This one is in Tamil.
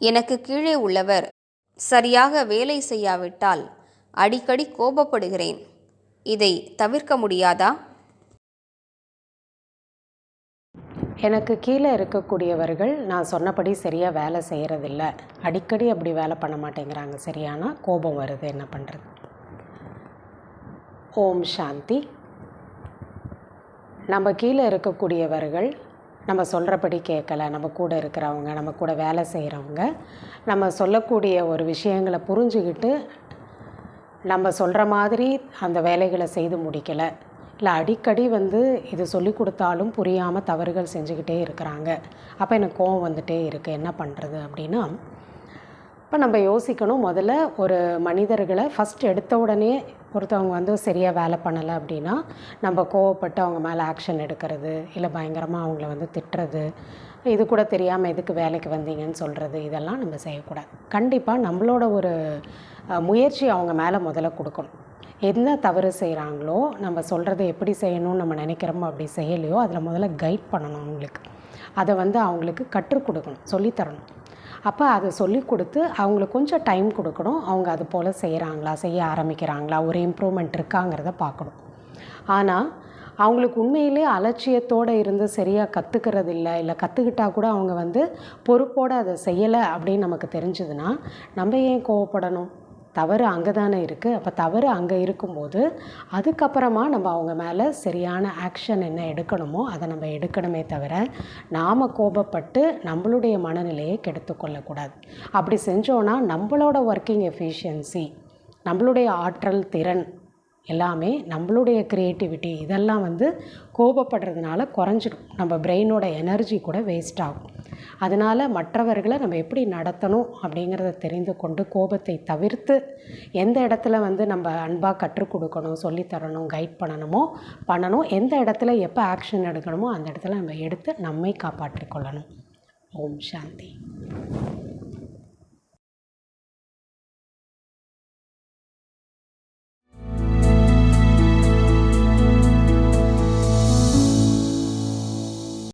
எனக்கு கீழே உள்ளவர் சரியாக வேலை செய்யாவிட்டால் அடிக்கடி கோபப்படுகிறேன். இதை தவிர்க்க முடியாதா? எனக்கு கீழே இருக்கக்கூடியவர்கள் நான் சொன்னபடி சரியாக வேலை செய்கிறதில்ல அடிக்கடி அப்படி வேலை பண்ண மாட்டேங்கிறாங்க. சரியானா கோபம் வருது. என்ன பண்ணுறது ஓம் சாந்தி. நம்ம கீழே இருக்கக்கூடியவர்கள் நம்ம சொல்கிறபடி கேட்கல. நம்ம கூட இருக்கிறவங்க நம்ம கூட வேலை செய்கிறவங்க நம்ம சொல்லக்கூடிய ஒரு விஷயங்களை புரிஞ்சுக்கிட்டு நம்ம சொல்கிற மாதிரி அந்த வேலைகளை செய்து முடிக்கலை. இல்லை அடிக்கடி வந்து இது சொல்லி கொடுத்தாலும் புரியாமல் தவறுகள் செஞ்சுக்கிட்டே இருக்கிறாங்க. அப்போ எனக்கு கோவம் வந்துட்டே இருக்குது என்ன பண்ணுறது அப்படின்னா இப்போ நம்ம யோசிக்கணும். முதல்ல ஒரு மனிதர்களை ஃபஸ்ட் எடுத்த உடனே ஒருத்தவங்க வந்து சரியாக வேலை பண்ணலை அப்படின்னா நம்ம கோவப்பட்டு அவங்க மேலே ஆக்ஷன் எடுக்கிறது இல்லை பயங்கரமாக அவங்கள வந்து திட்டுறது இது கூட தெரியாமல் எதுக்கு வேலைக்கு வந்தீங்கன்னு சொல்கிறது இதெல்லாம் நம்ம செய்யக்கூடாது. கண்டிப்பாக நம்மளோட ஒரு முயற்சி அவங்க மேலே முதல்ல கொடுக்கணும். என்ன தவறு செய்கிறாங்களோ நம்ம சொல்கிறத எப்படி செய்யணும்னு நம்ம நினைக்கிறோமோ அப்படி செய்யலையோ அதில் முதல்ல கைட் பண்ணணும் அவங்களுக்கு. அதை வந்து அவங்களுக்கு கற்றுக் கொடுக்கணும் சொல்லித்தரணும் அப்போ அதை சொல்லி கொடுத்து அவங்களுக்கு கொஞ்சம் டைம் கொடுக்கணும். அவங்க அது போல் செய்கிறாங்களா செய்ய ஆரம்பிக்கிறாங்களா ஒரு இம்ப்ரூவ்மெண்ட் இருக்காங்கிறத பார்க்கணும். ஆனால் அவங்களுக்கு உண்மையிலே அலட்சியத்தோடு இருந்து சரியாக கற்றுக்கிறது இல்லை இல்லை கற்றுக்கிட்டா கூட அவங்க வந்து பொறுப்போடு அதை செய்யலை அப்படின்னு நமக்கு தெரிஞ்சதுன்னா நம்ம ஏன் கோவப்படணும்? தவறு அங்கே தானே இருக்குது அப்போ தவறு அங்கே இருக்கும்போது அதுக்கப்புறமா நம்ம அவங்க மேலே சரியான ஆக்ஷன் என்ன எடுக்கணுமோ அதை நம்ம எடுக்கணுமே தவிர நாம் கோபப்பட்டு நம்மளுடைய மனநிலையை கெடுத்துக்கொள்ளக்கூடாது அப்படி செஞ்சோன்னா நம்மளோட ஒர்க்கிங் எஃபிஷியன்சி நம்மளுடைய ஆற்றல் திறன் எல்லாமே நம்மளுடைய க்ரியேட்டிவிட்டி இதெல்லாம் வந்து கோபப்படுறதுனால குறைஞ்சிடும். நம்ம பிரெயினோட எனர்ஜி கூட வேஸ்ட் ஆகும். அதனால் மற்றவர்களை நம்ம எப்படி நடத்தணும் அப்படிங்கிறத தெரிந்து கொண்டு கோபத்தை தவிர்த்து எந்த இடத்துல வந்து நம்ம அன்பாக கற்றுக் கொடுக்கணும் சொல்லித் தரணும் கைட் பண்ணணுமோ பண்ணணும். எந்த இடத்துல எப்போ ஆக்ஷன் எடுக்கணுமோ அந்த இடத்துல நம்ம எடுத்து நம்மை காப்பாற்றிக்கொள்ளணும் ஓம் சாந்தி.